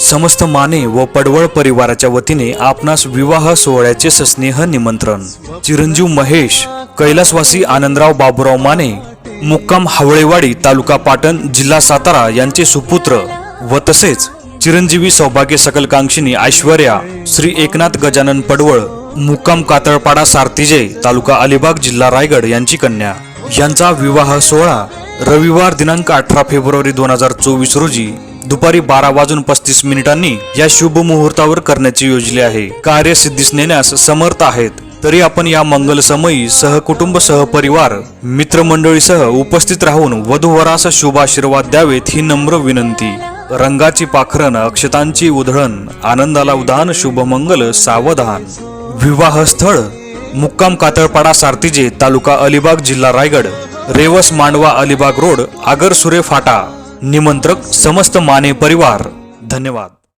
समस्त माने व पडवळ परिवाराच्या वतीने आपणास विवाह सोहळ्याचे सस्नेह निमंत्रण. चिरंजीव महेश कैलासवासी आनंदराव बाबूराव माने मुक्काम हावळेवाडी तालुका पाटण जिल्हा सातारा यांचे सुपुत्र व तसेच चिरंजीवी सौभाग्य सकलकांक्षिनी ऐश्वर्या श्री एकनाथ गजानन पडवळ मुक्काम कातळपाडा सार्तिजे तालुका अलिबाग जिल्हा रायगड यांची कन्या. यांचा विवाह सोहळा रविवार दिनांक अठरा फेब्रुवारी दोन हजार चोवीस रोजी दुपारी बारा वाजून पस्तीस मिनिटांनी या शुभ मुहूर्तावर करण्याची योजले आहे. कार्य सिद्धीस नेण्यास समर्थ आहेत. तरी आपण या मंगल समयी सहकुटुंब सहपरिवार मित्रमंडळीसह उपस्थित राहून वधूवरास शुभ आशीर्वाद द्यावेत ही नम्र विनंती. रंगाची पाखरण अक्षतांची उधळण आनंदाला उदान शुभमंगल सावधान. विवाहस्थळ मुक्काम कातळपाडा सारतिजे तालुका अलिबाग जिल्हा रायगड. रेवस मांडवा अलिबाग रोड आगरसुरे फाटा. निमंत्रक समस्त माने परिवार. धन्यवाद.